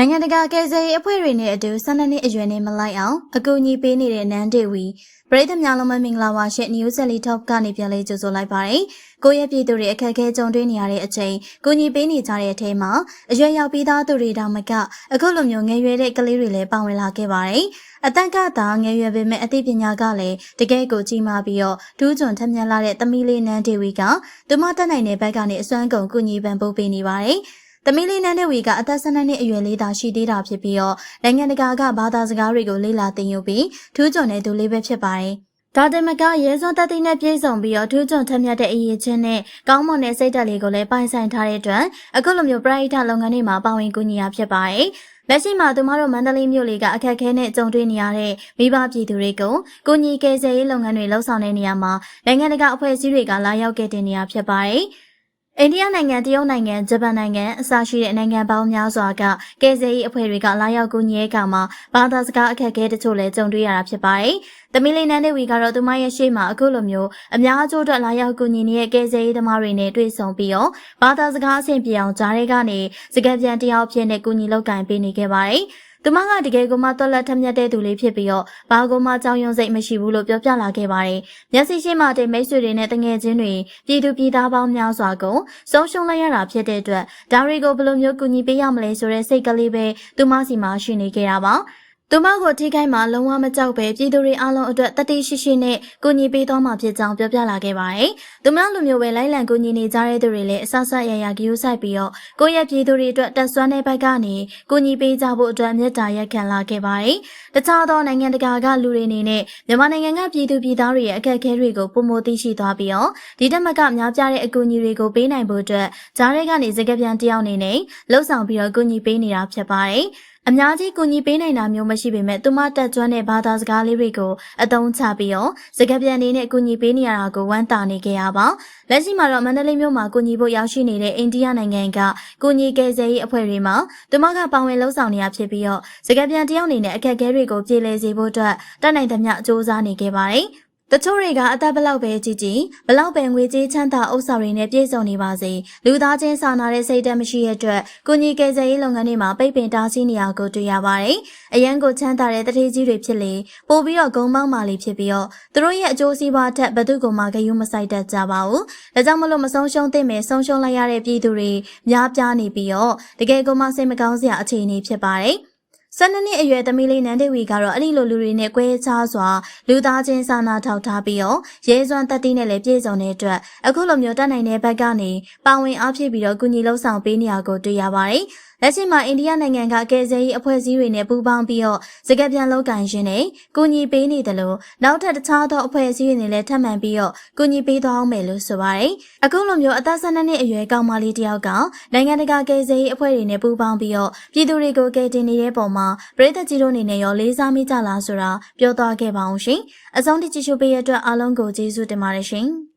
နိုင်ငံတကာကယ်ဆယ်ရေးအဖွဲ့တွေနဲ့အတူ12နှစ်အရွယ်နဲ့မလိုက်အောင်အကူအညီပေးနေတဲ့နန်းဒေဝီပရိသတ်များလုံးမမင်္ဂလာပါရှင့် New Zealand Top ကနေပြန်လေးကြိုဆိုလိုက်ပါတယ်။ကိုယ့်ရဲ့ပြည်သူတွေအခက်အခဲကြုံတွေ့နေရတဲ့အချိန်ကူညီပေးနေကြတဲ့အထဲမှာအရွယ်ရောက်ပြီးသားသူတွေတောင်မကအခုလိုမျိုးငယ်ရွယ်တဲ့ကလေးတွေလည်းပါဝင်လာခဲ့ပါတယ်။အသက်ကသာငယ်ရွယ်ပေမဲ့အသိပညာကလည်းတကယ်ကိုကြီးမားပြီးတော့ဒူးကျွန်းထက်မြက်လာတဲ့သမီးလေးနန်းဒေဝီကသူမတက်နိုင်တဲ့ဘက်ကနေအစွမ်းကုန်ကူညီပံ့ပိုးပေးနေပါတယ်။ သမီးလေးနန်းတဲ့ဝီကအသက်12နှစ်အရွယ်လေးသာရှိသေးတာဖြစ်ပြီးတော့နိုင်ငံတကာကဘာသာစကားတွေကိုလေ့လာသင်ယူပြီးထူးချွန်တဲ့သူလေးပဲဖြစ်ပါတယ်။ဒါတင်မကရဲစွမ်းတက်သိနဲ့ပြည့်စုံပြီးတော့ထူးချွန်ထက်မြက်တဲ့အရေးချင်းနဲ့ကောင်းမွန်တဲ့စိတ်ဓာတ်လေးကိုလည်းပိုင်ဆိုင်ထားတဲ့အတွက်အခုလိုမျိုးပရိသတ်လုပ်ငန်းတွေမှာပါဝင်ကူညီရဖြစ်ပါတယ်။လက်ရှိမှာသူမတို့မန္တလေးမြို့လေးကအခက်အခဲနဲ့ကြုံတွေ့နေရတဲ့မိဘပြည်သူတွေကိုကိုညီကယ်ဆယ်ရေးလုပ်ငန်းတွေလှုပ်ဆောင်တဲ့နေရာမှာနိုင်ငံတကာအဖွဲ့အစည်းတွေကလာရောက်ခဲ့တဲ့နေရာဖြစ်ပါတယ်။ အိန္ဒိယနိုင်ငံတရုတ်နိုင်ငံဂျပန်နိုင်ငံအစရှိတဲ့နိုင်ငံပေါင်းများစွာကကယ်ဆယ်ရေးအဖွဲ့တွေကလာရောက်ကူညီရေးကမှာဘာသာစကားအခက်အခဲတချို့လည်းကြုံတွေ့ရတာဖြစ်ပါတယ်။သမီးလေးနန်းဒေဝီကတော့သူမရဲ့ရှေ့မှာအခုလိုမျိုးအများအကျိုးအတွက်လာရောက်ကူညီနေတဲ့ကယ်ဆယ်ရေးသမားတွေနဲ့တွေ့ဆုံပြီးတော့ဘာသာစကားအဆင်ပြေအောင်ကြားရဲကနေစကားပြန်တယောက်ဖြစ်နဲ့ကူညီလုပ်ကင်ပေးနေခဲ့ပါတယ်။ သူမကတကယ်ကိုမှတော်လက်ထက်မြက်တဲ့သူလေးဖြစ်ပြီးတော့ဘာကိုမှကြောင်ရွံ့စိတ်မရှိဘူးလို့ပြောပြလာခဲ့ပါတယ်။မျက်စိရှိမှတဲ့မိတ်ဆွေတွေနဲ့တငယ်ချင်းတွေပြည်သူပြည်သားပေါင်းများစွာကိုဆုံးရှုံးလိုက်ရတာဖြစ်တဲ့အတွက်ဒါတွေကိုဘယ်လိုမျိုးကူညီပေးရမလဲဆိုတဲ့စိတ်ကလေးပဲသူမစီမှာရှိနေခဲ့တာပါ။ သူမကိုထိခိုက်မှာလုံးဝမကြောက်ပဲပြည်သူတွေအားလုံးအတွက်တတိရှိရှိနဲ့ကူညီပေးသွားမှာဖြစ်ကြောင်းပြောပြလာခဲ့ပါတယ်။သူမလူမျိုးပဲလိုက်လံကူညီနေကြတဲ့သူတွေလည်းအဆဆရရဂယူဆိုင်ပြီးတော့ကိုယ့်ရဲ့ပြည်သူတွေအတွက်တက်ဆွမ်းတဲ့ဘက်ကနေကူညီပေးကြဖို့အတွက်မြတ်တာရက်ခံလာခဲ့ပါတယ်။တခြားသောနိုင်ငံတကာကလူတွေအနေနဲ့မြန်မာနိုင်ငံကပြည်သူပြည်သားတွေရဲ့အခက်အခဲတွေကိုပုံမသိရှိသွားပြီးတော့ဒီတက်မကများပြားတဲ့အကူအညီတွေကိုပေးနိုင်ဖို့အတွက်ဂျားရဲကနေစကပြန်တယောက်အနေနဲ့လှုပ်ဆောင်ပြီးတော့ကူညီပေးနေတာဖြစ်ပါတယ်။ အများကြီးကူညီပေးနိုင်တာမျိုးမရှိပေမဲ့သူမတက်ကျွမ်းတဲ့ဘာသာစကားလေးတွေကိုအသုံးချပြီးတော့စကားပြန်နေနဲ့ကူညီပေးနေရတာကိုဝမ်းသာနေကြရပါလက်ရှိမှာတော့မန္တလေးမြို့မှာကူညီဖို့ရောက်ရှိနေတဲ့အိန္ဒိယနိုင်ငံကကူညီကယ်ဆယ်ရေးအဖွဲ့တွေမှာသူမကပါဝင်လှုပ်ဆောင်နေရဖြစ်ပြီးတော့စကားပြန်တယောက်အနေနဲ့အခက်အခဲတွေကိုပြေလည်စေဖို့အတွက်တတ်နိုင်သမျှစ조사နေခဲ့ပါတယ် တချို့တွေကအသက်ဘလောက်ပဲကြီးကြီးဘလောက်ပဲငွေကြေးချမ်းသာဥစ္စာတွေနဲ့ပြည့်စုံနေပါစေလူသားချင်းစာနာတဲ့စိတ်ဓာတ်မရှိတဲ့အတွက်ကုညီကယ်ဆယ်ရေးလုပ်ငန်းတွေမှာပိတ်ပင်တားဆီးနေရကိုတွေ့ရပါတယ်။အရန်ကိုချမ်းသာတဲ့တတိကြီးတွေဖြစ်လေပို့ပြီးတော့ဂုံမောက်မာလေးဖြစ်ပြီးတော့သူတို့ရဲ့အကျိုးစီးပွားထက်ဘသူကမှဂယုမဆိုင်တတ်ကြပါဘူး။ဒါကြောင့်မလို့မဆုံးရှုံးသင့်မယ်ဆုံးရှုံးလိုက်ရတဲ့ပြည်သူတွေများပြားနေပြီးတော့တကယ်ကိုမှစိတ်မကောင်းစရာအခြေအနေဖြစ်ပါတယ်။ ၁၂နှစ်အရွယ်သမီးလေးနန်းဒေဝီကတော့အဲ့ဒီလိုလူတွေနဲ့ကွဲခြားစွာလူသားချင်းစာနာထောက်ထားပြီးတော့ရဲစွမ်းတက်တီးနဲ့လည်းပြည့်စုံတဲ့အတွက်အခုလိုမျိုးတက်နိုင်တဲ့ဘက်ကနေပါဝင်အားဖြည့်ပြီးတော့ကုညီလှုပ်ဆောင်ပေးနေရကိုတွေ့ရပါတယ်။လက်ရှိမှာအိန္ဒိယနိုင်ငံကကယ်ဆယ်ရေးအဖွဲ့အစည်းတွေနဲ့ပူးပေါင်းပြီးတော့စကပြန်လောက်ကန်ရင်းနဲ့ကူညီပေးနေတယ်လို့နောက်ထပ်တခြားသောအဖွဲ့အစည်းတွေနဲ့လည်းထပ်မံပြီးတော့ကူညီပေးသွားအောင်မယ်လို့ဆိုပါတယ်။အခုလိုမျိုးအသက်12နှစ်အရွယ်ကောင်မလေးတယောက်ကနိုင်ငံတကာကယ်ဆယ်ရေးအဖွဲ့တွေနဲ့ပူးပေါင်းပြီးတော့ပြည်သူတွေကိုကယ်တင်နေတဲ့ပုံမှာပြည်သက်ကြီးတို့အနေနဲ့ရောလေးစားမိကြလားဆိုတာပြောသွားခဲ့ပါအောင်ရှင်။အဆုံးထိကြည့်ရှုပေးရတဲ့အတွက်အားလုံးကိုကျေးဇူးတင်ပါတယ်ရှင်။